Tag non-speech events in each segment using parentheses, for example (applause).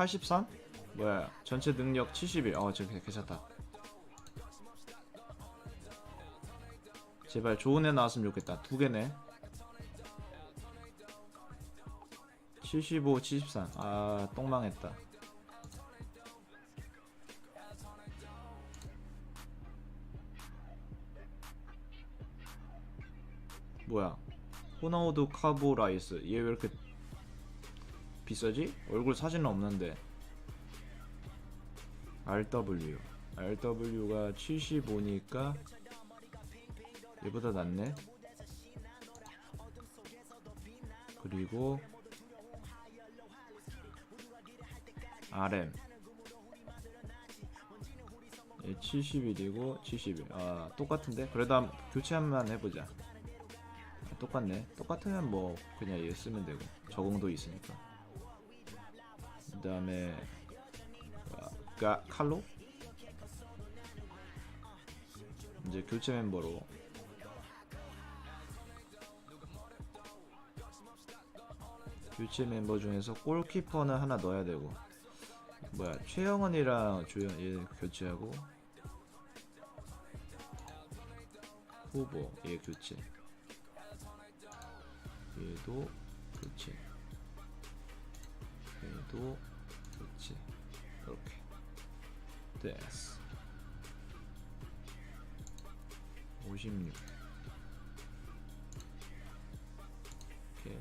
83? 뭐야 전체 능력 71. 어 저기 괜찮다. 제발 좋은 애 나왔으면 좋겠다. 두 개네. 75, 73. 아, 똥망했다. 뭐야? 호나우드 카보라이스. 얘 왜 이렇게 비싸지? 얼굴 사진은 없는데. RW. RW가 75니까 얘보다 낫네. 그리고 RM 얘 71이고 71. 아 똑같은데? 그래도 한 교체 한번 해보자. 아, 똑같네. 똑같으면 뭐 그냥 얘 쓰면 되고 적응도 있으니까. 그 다음에 가 칼로? 이제 교체 멤버로. 교체 멤버 중에서 골키퍼는 하나 넣어야 되고 뭐야 최영원이랑 조현 얘 교체하고 후보 얘 교체. 얘도 교체. 얘도 됐어 56 오케이.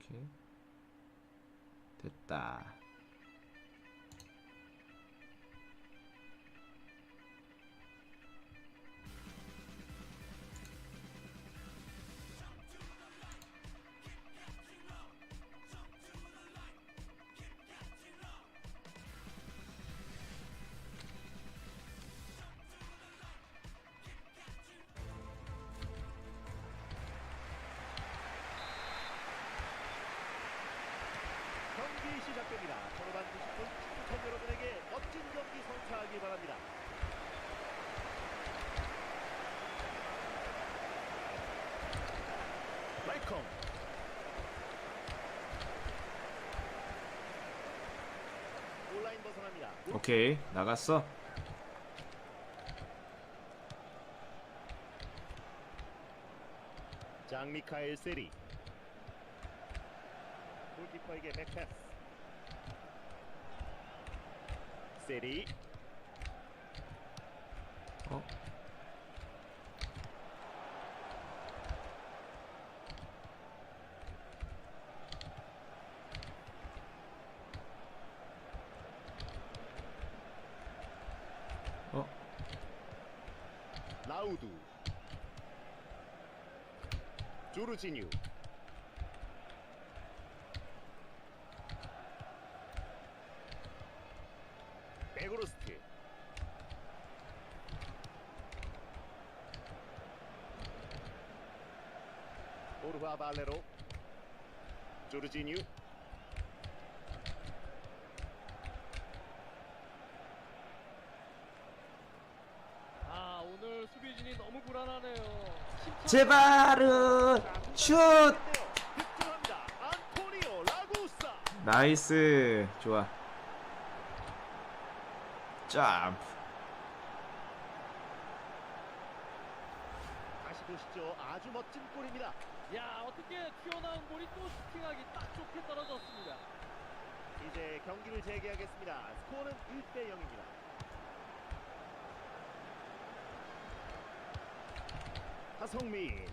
오케이. 됐다 시작됩니다. 서로반 90분 축구팬 여러분에게 멋진 경기 선사하기 바랍니다. 웰컴 온라인 벗어납니다. 오케이 나갔어 장미카엘 세리 골키퍼에게 백패스 세리 어? 어? 라우두 조르지뉴 베고로스트 오르바 발레로 조르지뉴 아 오늘 수비진이 너무 불안하네요. 제발은 슛! 득점합니다. 안토니오 라구사. 나이스. 좋아. 점프. 다시 보시죠. 아주 멋진 골입니다. 야 어떻게 튀어나온 볼이 또 슈팅하기 딱 좋게 떨어졌습니다. 이제 경기를 재개하겠습니다. 스코어는 1대 0입니다. 하성민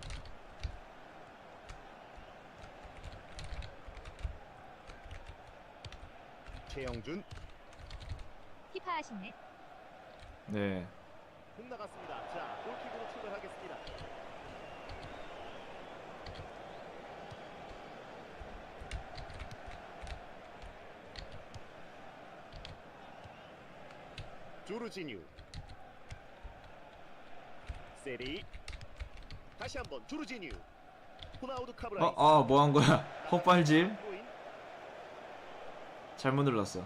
최영준 피파 하시네. 네 공 나갔습니다. 자 골킥으로 출발하겠습니다. 조르지뉴 세리 다시 한번 조르지뉴 호나우드 카브라이 어? 어 뭐 한 거야 (laughs) 헛발질. 잘못 눌렀어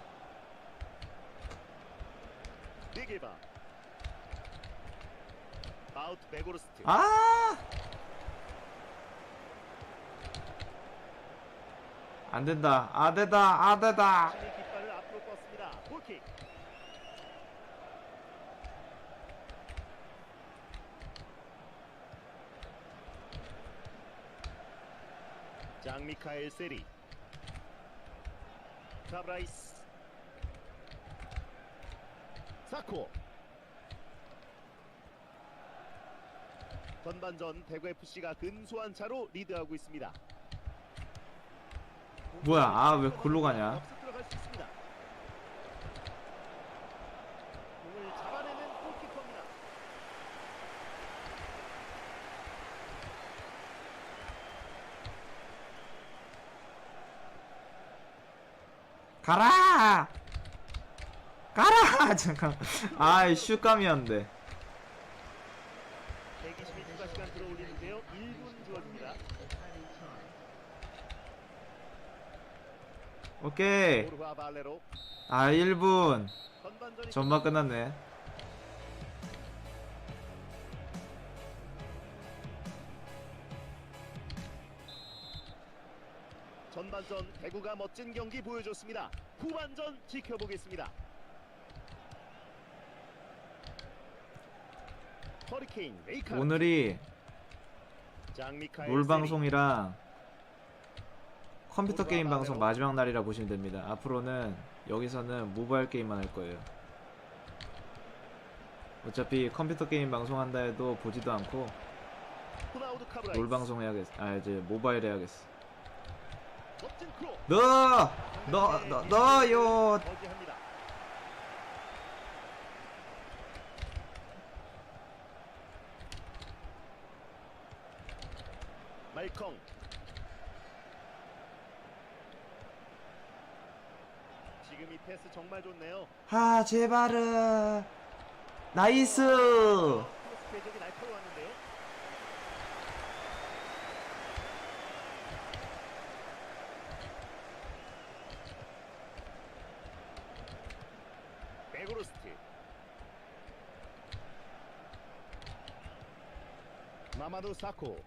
네게바 아웃 베고르스트 아 안 된다. 안 된다. 안 된다. 신이을 앞으로 뻗습니다. 골킥. 장미카엘 세리. 자브라이스. 사코. 전반전 대구 FC가 근소한 차로 리드하고 있습니다. 뭐야, 아, 왜 골로 가냐? 역습 들어갈 수 있습니다. 공을 잡아내는 골키퍼입니다. 가라! 가라! (laughs) 잠깐. 아이, 슛감이었는데. 120일 추가 시간 들어올리는데요. 1분 주어집니다. 오케이. 아, 1분. 전반전이 전반 끝났네. 전반전 대구가 멋진 경기 보여줬습니다. 후반전 지켜보겠습니다. 허리케인 레이카 오늘이 롤. 방송이랑 컴퓨터 게임 방송 마지막 날이라 보시면 됩니다. 앞으로는 여기서는 모바일 게임만 할 거예요. 어차피 컴퓨터 게임 방송한다 해도 보지도 않고 롤 방송 해야겠어. 아 이제 모바일 해야겠어. 멋진 크로 너! 너, 너, 너요! 거기합니다. 말컹 지금 이 패스 정말 좋네요. 아, 제발은. 나이스! 크로스 궤적이 날카로웠는데요. 베고로스트 마마두 사코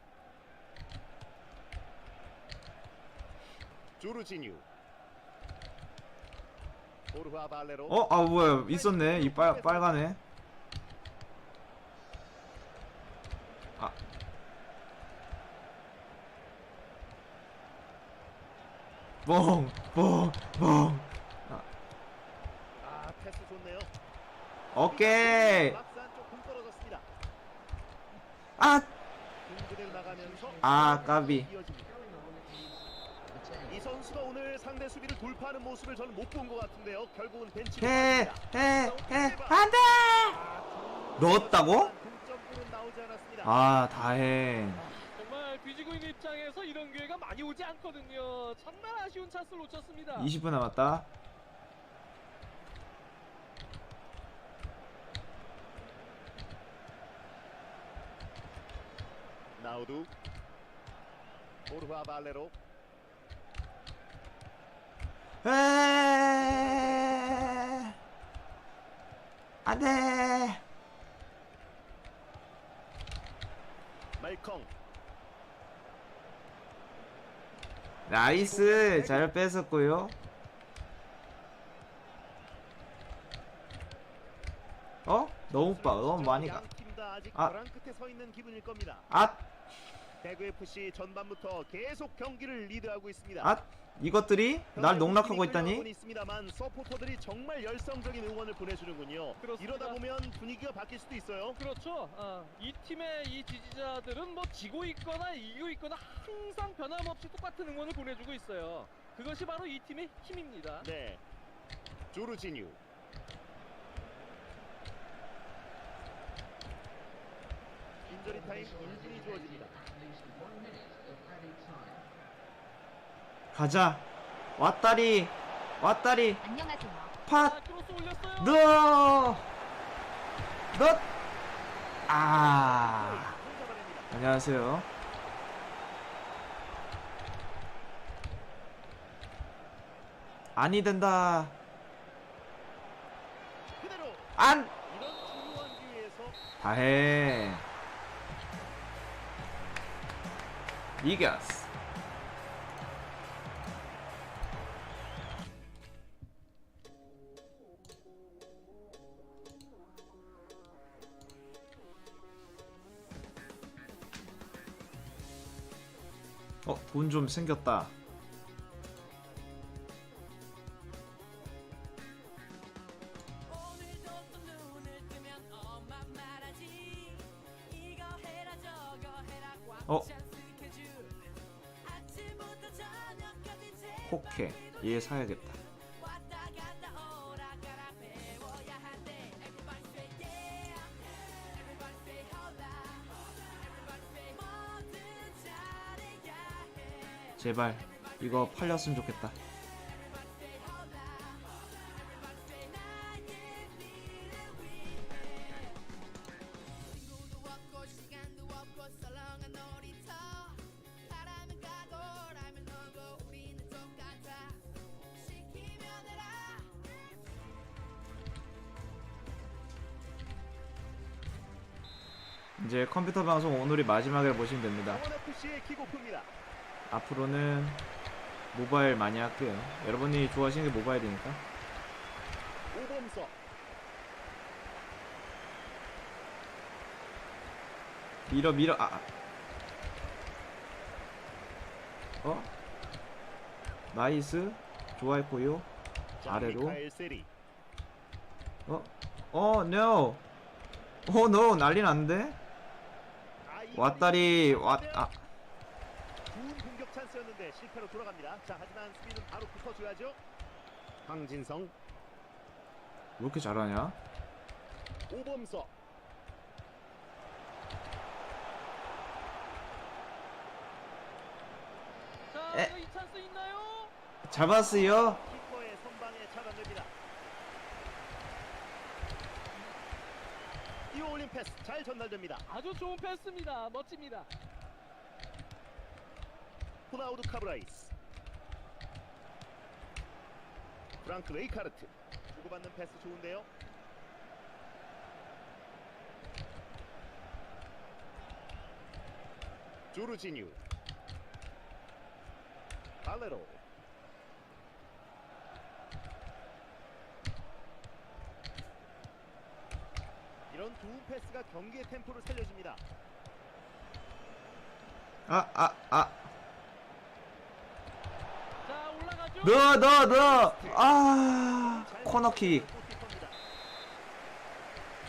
조르지뉴 어? 아, 뭐야. 있었네. 이 빨, 빨간애. 아. 뽕! 뽕! 뽕! 아 패스 좋네요. 오케이! 아! 아, 까비. 이어집니다. 이 선수가 오늘 상대 수비를 돌파하는 모습을 저는 못 본 것 같은데요. 결국은 해! 빠집니다. 해! 해! 안 돼! 넣었다고? 동점골은 나오지 않았습니다. 아, 다행. 정말 뒤지고 있는 입장에서 이런 기회가 많이 오지 않거든요. 정말 아쉬운 찬스를 놓쳤습니다. 20분 남았다. 나우두 오르화 발레로 에! 안 돼! 말컹 나이스! 잘 뺏었고요. 어? 너무 빠, 너무 많이 가. 아직 아. 대구 FC 전반부터 계속 경기를 리드하고 있습니다. 아! 이것들이 날 농락하고 있다니? 있습니다만 서포터들이 정말 열성적인 응원을 보내주는군요. 그렇습니다. 이러다 보면 분위기가 바뀔 수도 있어요. 그렇죠. 아, 이 팀의 이 지지자들은 뭐 지고 있거나 이기고 있거나 항상 변함없이 똑같은 응원을 보내주고 있어요. 그것이 바로 이 팀의 힘입니다. 네. 조르지뉴. 인저리 타임 1분이 주어집니다. 가자. 왔다리. 왔다리. 안녕하세요. 팟. 아, 크로스 올렸어요. 넣어. 넣. 아. 잡아냅니다. 안녕하세요. 아니 된다. 그대로 안. 이런 중요한 기회에서 다해. 이겼어. 어, 돈 좀 생겼다. 호케. 얘 사야겠다. 제발 이거 팔렸으면 좋겠다. 이제 컴퓨터 방송 오늘이 마지막을 보시면 됩니다. 앞으로는 모바일 많이 할게요. 여러분이 좋아하시는 게 모바일이니까. 오범석 밀어 밀어 아. 아. 어? 나이스. 좋아했고요. 자, 아래로. 어? 어, no. 어, no. 난리 났는데? 왔다리 왔 아. 좋은 공격 찬스였는데 실패로 돌아갑니다. 자, 하지만 수비는 바로 붙어줘야죠. 황진성, 왜 이렇게 잘하냐? 오범석, 자, 에. 이 찬스 있나요? 잡았어요. 키퍼의 선방에 차단됩니다. 이올린 패스 잘 전달됩니다. 아주 좋은 패스입니다. 멋집니다. 호나우드 카브라이스, 프랑크 레이카르트 주고받는 패스 좋은데요. 조르지뉴 발레로 이런 좋은 패스가 경기의 템포를 살려줍니다. 아, 아, 아. 자, 올라가죠. 넣어, 넣어, 넣어. 아. 코너킥.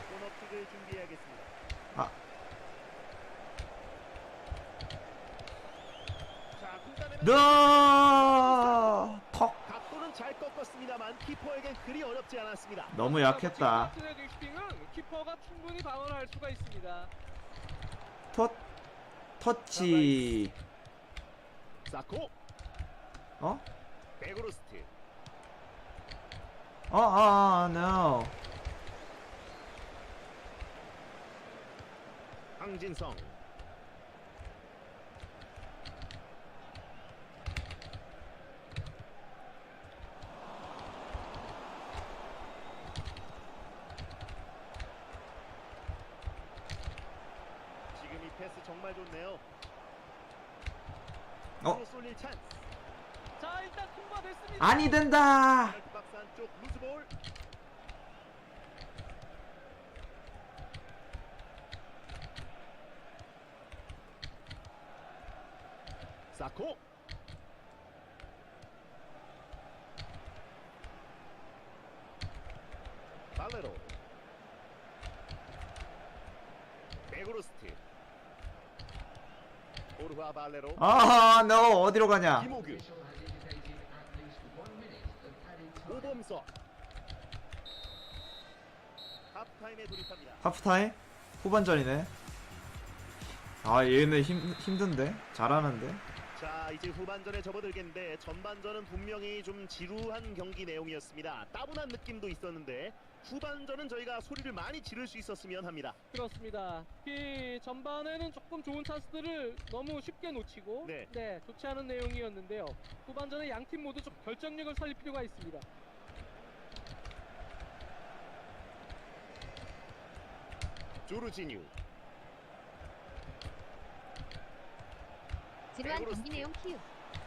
코너킥을 준비해야겠습니다. 아. 자, 넣어. 꺾었습니다만 키퍼에겐 그리 어렵지 않았습니다. 너무 약했다. 슈팅은 키퍼가 충분히 방어를 할 수가 있습니다. 터 터치. 사코 어? 베그로스트 어, 아, 아, no. 황진성 지금 이 패스 정말 좋네요. 어? 쏠릴 찬스. 자, 일단 통과됐습니다. 아니 된다. 사코. 발레로. 베그로스트. 오르화 발레로. 아, no. 어디로 가냐? 김호규 오범석 하프타임에 돌입합니다 하프타임? 후반전이네. 아, 얘는 힘 힘든데. 잘하는데. 자 이제 후반전에 접어들겠는데 전반전은 분명히 좀 지루한 경기 내용이었습니다 따분한 느낌도 있었는데 후반전은 저희가 소리를 많이 지를 수 있었으면 합니다 그렇습니다. 특히 전반에는 조금 좋은 찬스들을 너무 쉽게 놓치고 네. 좋지 않은 내용이었는데요. 후반전에 양 팀 모두 좀 결정력을 살릴 필요가 있습니다. 조르지뉴 지루한 경기 내용 키우.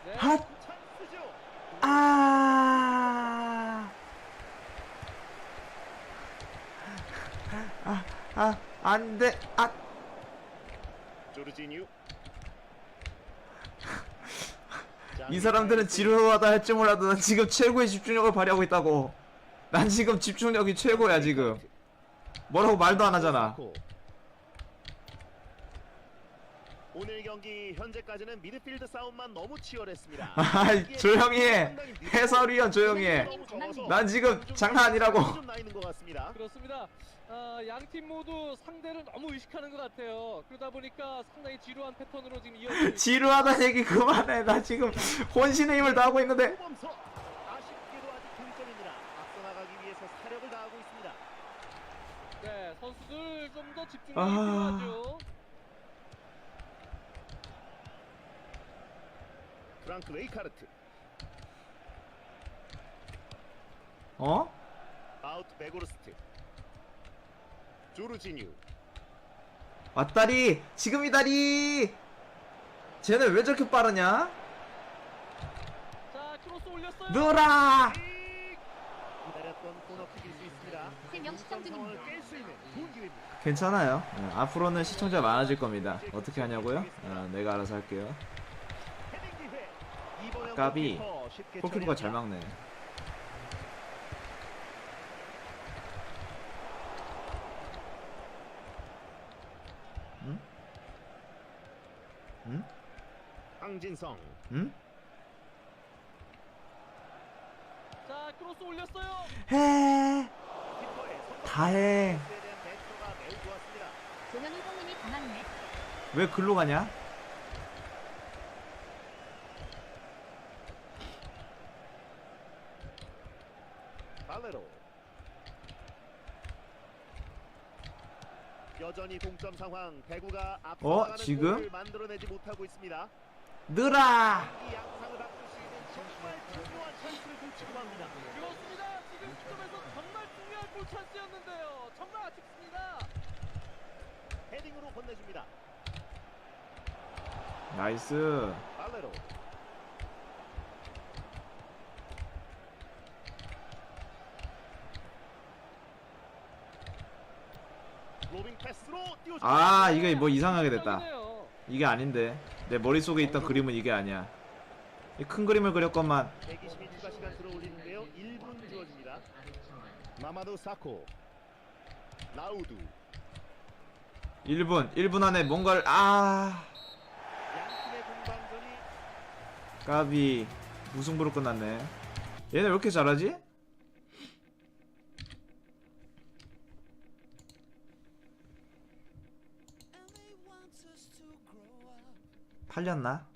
네. 핫. 찬스죠 아. 아, 아, 안 돼. 아. 조르지뉴 (laughs) 이 사람들은 지루하다 할지 몰라도 난 지금 최고의 집중력을 발휘하고 있다고 난 지금 집중력이 최고야 지금 뭐라고 말도 안 하잖아 오늘 경기 현재까지는 미드필드 싸움만 너무 치열했습니다. (laughs) 조용히 해 해설위원 조용히 해 난 지금 장난 아니라고 좀 나 있는 것 같습니다. 그렇습니다. 아, 양팀 모두 상대를 너무 의식하는 것 같아요. 그러다 보니까 상당히 지루한 패턴으로 지금 이어지고 있습니다. (laughs) 지루하다는 얘기 그만해 나 지금 혼신의 힘을 다하고 있는데 후범서 아쉽게도 아직 동점입니다. 앞서 나가기 위해서 사력을 다하고 있습니다. 네, 선수들 좀 더 아. 필요하죠. 프랑크 레이카르트 어? 아웃 베고르스트 조르지뉴 왔다리 지금이다리 쟤네 왜 저렇게 빠르냐 자, 크로스 올렸어요. 기다렸던 코너킥일 수 있습니다. 세명 시청 상황을 중입니다. 깰수 있는 좋은 기회입니다. 괜찮아요 네, 앞으로는 시청자 많아질 겁니다 어떻게 하냐고요? 어, 내가 알아서 할게요 헤딩 기회. 이번엔 까비. 골키퍼 쉽게 골키퍼가 잘 처리합니다. 막네 응? 응? 황진성 응? 자, 크로스 올렸어요. 해 키퍼의 선방 다해 패스에 대한 대처가 매우 좋았습니다. 조현우 형님이 다 맞네. 왜 글로 가냐? 여전히 동점 상황 배구가 앞서 어, 지금? 만들어내지 못하고 있습니다. 느라 이 양상을 바꿀 수 있는 정말 중요한 찬스를 놓치고 맙니다. 그렇습니다. 지금 시점에서 정말 중요한 골 찬스였는데요. 정말 아쉽습니다. 헤딩으로 건네줍니다. 나이스 발레로 로빙 패스로 띄워줍니다. 아 이게 뭐 이상하게 됐다. 이게 아닌데 내 머릿속에 있던 그림은 이게 아니야 이 큰 그림을 그렸건만 120인 추가 시간 들어올리는데요. 1분 주어집니다. 마마두 사코 라우두 1분 1분 안에 뭔가를 아 양팀의 공방전이 까비 무승부로 끝났네 얘네 왜 이렇게 잘하지? 팔렸나?